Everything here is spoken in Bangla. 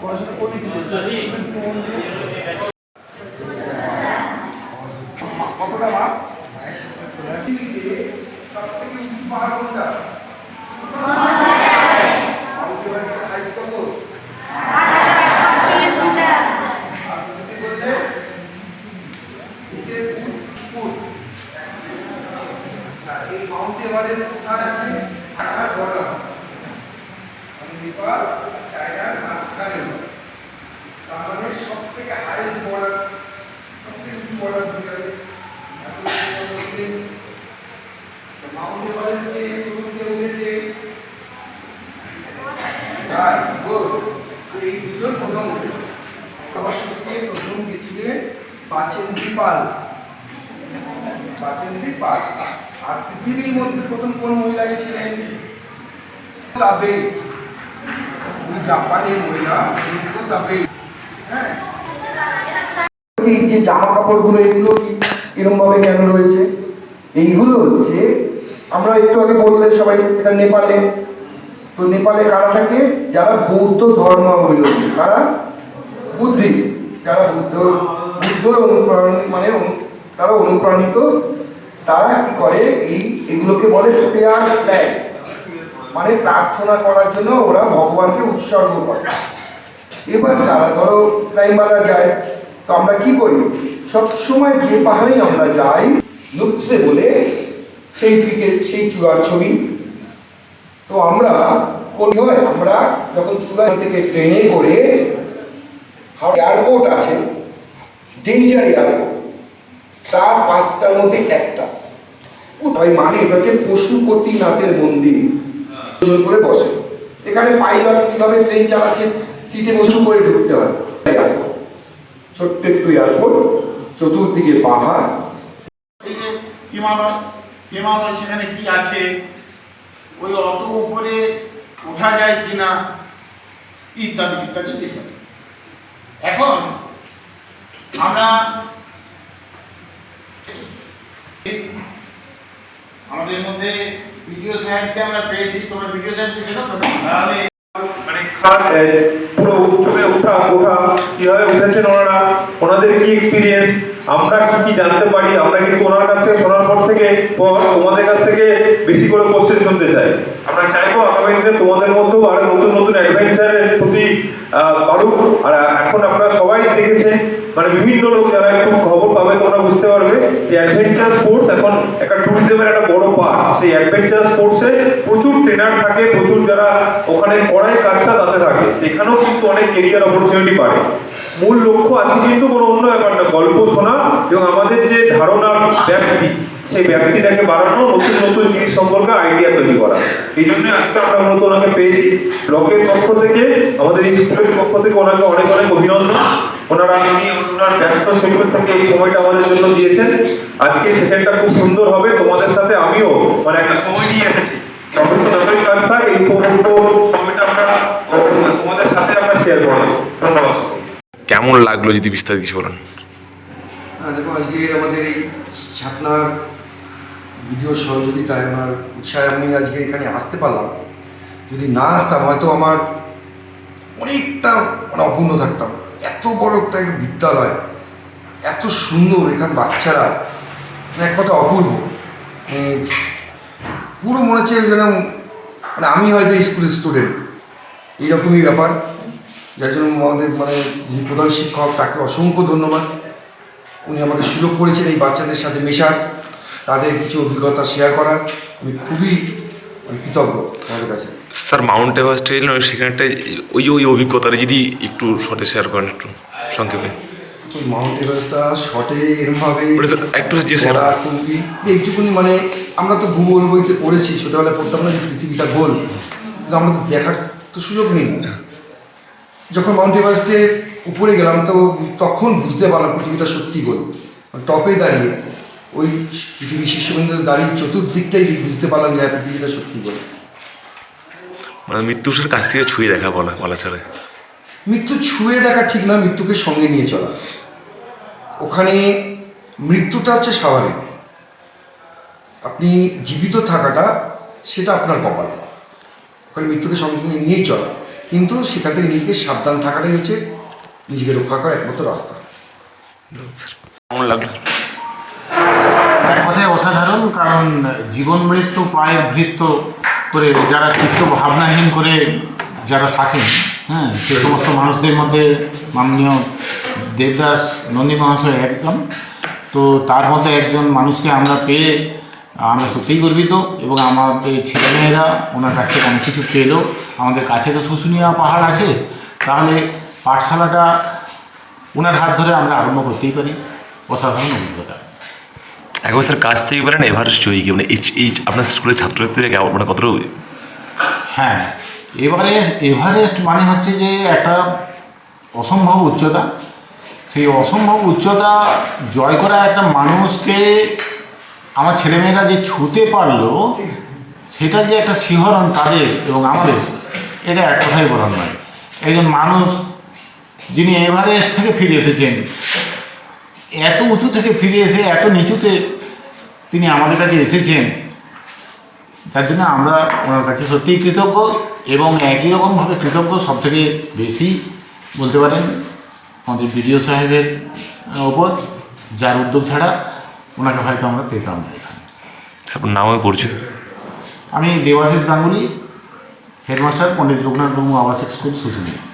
পড়াশোনা করলে কি কতটা ভাব পৃথিবীতে সব থেকে উঁচু পাহাড় কোনটা? কত? ফুটে আচ্ছা এই মাউন্ট এভারেস্ট কোথায় আছে? ঢাকার বর্ডার মানে নেপাল চায়নার মাঝখানে। তার মানে সব থেকে হাইয়েস্ট বর্ডার সব থেকে উঁচু বর্ডার ভূমিকারে মাউন্ট এভারেস্টে প্রথম কে উঠেছে? রাইট গুড তো এই দুজন প্রথম উঠেছে। আমার সঙ্গে প্রথম গেছিলেন পাচেন্দ্রী পাল পাচেন্দ্রী পাল আর পৃথিবীর মধ্যে প্রথম কোন মহিলা গেছিলেন? তাবে জাপানের মহিলা তাবে হ্যাঁ। যে জামা কাপড়গুলো, এগুলো কি এরকম ভাবে কেন রয়েছে? এইগুলো হচ্ছে, আমরা একটু আগে বললে সবাই, এটা নেপালে। তো নেপালে কারা থাকে? যারা বৌদ্ধ ধর্মাবলম্বী। কারা? বুদ্ধিস্ট। যারা বুদ্ধ বুদ্ধ অনুপ্রাণিত মানে তারা অনুপ্রাণিত, তারা কি করে? এই এগুলোকে বলে প্রেয়ার দেয়। মানে প্রার্থনা করার জন্য ওরা ভগবানকে উৎসর্গ করে। এবার যারা ধরো ক্লাইম্বাররা যায়, তো আমরা কি করি? সবসময় যে পাহাড়েই আমরা যাই লুৎসে বলে সেই পিকের সেই চূড়ার ছবি। তো আমরা করি হয়, আমরা যখন চূড়া থেকে ট্রেনে করে এয়ারপোর্ট আছে ডেঞ্জার এয়ারপোর্ট তার পাঁচটার মধ্যে একটা। ওই মানে হচ্ছে পশুপতিনাথের মন্দির। করে বসে। এখানে পাইলট কীভাবে ট্রেন চালাচ্ছে সিটে বসে করে ঢুকতে হয়। ছোট্ট একটু এয়ারপোর্ট চতুর্দিকে পাহাড়। হিমালয় হিমালয় সেখানে কি আছে? ওই অত উপরে ওঠা যায় কিনা? ইত্যাদি ইত্যাদি বিষয়। এখন আমরা মধ্যে ভিডিও আমরা পেয়েছি। ভিডিও তো? তাহলে কীভাবে ওনারা, ওনাদের কি এক্সপিরিয়েন্স আমরা কি কি জানতে পারি? আমরা কিন্তু ওনার কাছ থেকে শোনার পর থেকে তোমাদের কাছ থেকে বেশি করে কোশ্চেন শুনতে চাই। আমরা চাইব তোমাদের মধ্যেও আরও নতুন নতুন অ্যাডভেঞ্চারের প্রতি বাড়ুক। আর এখন আপনারা সবাই দেখেছেন মানে বিভিন্ন লোক যারা একটু খবর পাবে, তোমরা বুঝতে পারবে যে অ্যাডভেঞ্চার স্পোর্টস এখন একটা ট্যুরিজমের একটা বড় পার্ট সেই অ্যাডভেঞ্চার স্পোর্টসে প্রচুর ট্রেনার থাকে, প্রচুর যারা ওখানে করায় কাজটা তাতে থাকে। এখানেও কিন্তু অনেক কেরিয়ার অপরচুনিটি পারে মূল লক্ষ্য আছে কিন্তু কোনো অন্য ব্যাপার না, গল্প শোনা এবং আমাদের যে ধারণার ব্যাপ্তি সেই ব্যাপ্তিটাকে বাড়ানো নতুন নতুন জিনিস সম্পর্কে আইডিয়া তৈরি করা। এই জন্য আজকে আমরা মূলত ওনাকে পেয়েছি। ব্লকের পক্ষ থেকে আমাদের এই স্কুলের পক্ষ থেকে ওনাকে অনেক অনেক অভিনন্দন। ওনারা উনি ওনার ব্যস্ত শিডিউল থেকে এই সময়টা আমাদের জন্য দিয়েছেন। আজকে সেশনটা খুব সুন্দর হবে। তোমাদের সাথে আমিও মানে একটা সময় নিয়ে এসেছি। যতই কাজ থাক এই উপভোগ্য সময়টা আমরা তোমাদের সাথে আমরা শেয়ার করব। ধন্যবাদ কেমন লাগল যদি বিস্তারিত কিছু বলেন? হ্যাঁ দেখো আজকের আমাদের এই ছাতনার ভিডিও সহযোগিতায় আমার উৎসাহে আমি আজকে এখানে আসতে পারলাম। যদি না আসতাম, হয়তো আমার অনেকটা মানে অপূর্ণ থাকতাম। এত বড় একটা বিদ্যালয়, এত সুন্দর এখান বাচ্চারা মানে এক কথা অপূর্ব। পুরো মনে হচ্ছে যেন মানে আমি হয়তো স্কুলের স্টুডেন্ট এইরকমই ব্যাপার। যার জন্য আমাদের মানে যিনি প্রধান শিক্ষক, তাকে অসংখ্য ধন্যবাদ। উনি আমাকে সুযোগ করেছেন এই বাচ্চাদের সাথে মেশার। তাদের কিছু অভিজ্ঞতা শেয়ার করার আমি খুবই মানে কৃতজ্ঞ আমাদের কাছে। স্যার মাউন্ট এভারেস্টে এলেন সেখানটা ওই ওই অভিজ্ঞতাটা যদি একটু শর্টে শেয়ার করেন একটু সংক্ষেপে। মাউন্ট এভারেস্টটা শর্টে এরমভাবে একটু যে পড়া, এইটুকুনি মানে আমরা তো ভূগোল বইতে পড়েছি ছোটোবেলায় পড়তাম না যে পৃথিবীটা গোল। কিন্তু আমরা তো দেখার তো সুযোগ নেই। যখন মাউন্ট এভারেস্টের উপরে গেলাম তো তখন বুঝতে পারলাম পৃথিবীটা সত্যি গোল। টপে দাঁড়িয়ে। ওই পৃথিবীর শীর্ষবিন্দুতে দাঁড়িয়ে চতুর্দিকটাই বুঝতে পারলাম যে পৃথিবীটা সত্যি গোল মানে মৃত্যুর কাছ থেকে ছুঁয়ে দেখা বলা বলা চলে মৃত্যু ছুঁয়ে দেখা ঠিক না মৃত্যুকে সঙ্গে নিয়ে চলা। ওখানে মৃত্যুটা হচ্ছে স্বাভাবিক। আপনি জীবিত থাকাটা সেটা আপনার কপাল। ওখানে মৃত্যুকে সঙ্গে সঙ্গে নিয়েই চলা। কিন্তু সেখান থেকে নিজেকে সাবধান থাকাটাই হচ্ছে নিজেকে রক্ষা করার একমাত্র রাস্তা। কেমন লাগল? এক অসাধারণ, কারণ জীবন মৃত্যু, পায়ের ভৃত্য করে যারা চিত্ত ভাবনাহীন করে যারা থাকেন হ্যাঁ সে সমস্ত মানুষদের মধ্যে মাননীয় দেবদাস, নন্দী মহাশয় একজন। তো তার মধ্যে একজন মানুষকে আমরা পেয়ে আমরা সত্যিই গর্বিত, এবং আমাদের ছেলেমেয়েরা ওনার কাছ থেকে অনেক কিছু পেল। আমাদের কাছে তো শুশুনিয়া পাহাড় আছে, তাহলে পাঠশালাটা ওনার হাত ধরে আমরা আরম্ভ করতেই পারি। অসাধারণ অভিজ্ঞতা। একবার স্যার কাছ থেকে বলেন, এভারেস্ট জয়ী কি মানে এই আপনার স্কুলের ছাত্রছাত্রীরা মানে কতটা হ্যাঁ? এবারে এভারেস্ট মানে হচ্ছে যে একটা অসম্ভব উচ্চতা। সেই অসম্ভব উচ্চতা জয় করা একটা মানুষকে আমার ছেলেমেয়েরা যে ছুতে পারল, সেটা যে একটা শিহরণ তাদের এবং আমাদের, এটা এক কথাই বলার নয়। একজন মানুষ যিনি এভারেস্ট থেকে ফিরে এসেছেন এত উঁচু থেকে ফিরে এসে এত নিচুতে তিনি আমাদের কাছে এসেছেন তার জন্য আমরা ওনার কাছে সত্যিই কৃতজ্ঞ এবং একই রকমভাবে কৃতজ্ঞ সব থেকে বেশি বলতে পারেন আমাদের বিডিও সাহেবের ওপর যার উদ্যোগ ছাড়া ওনাকে হয়তো আমরা পেতাম না এখানে। স্যার আপনার নামে পড়ছে। আমি দেবাশিস গাঙ্গুলি হেডমাস্টার পণ্ডিত রঘুনাথ মুর্মু আবাসিক স্কুল শুশুনি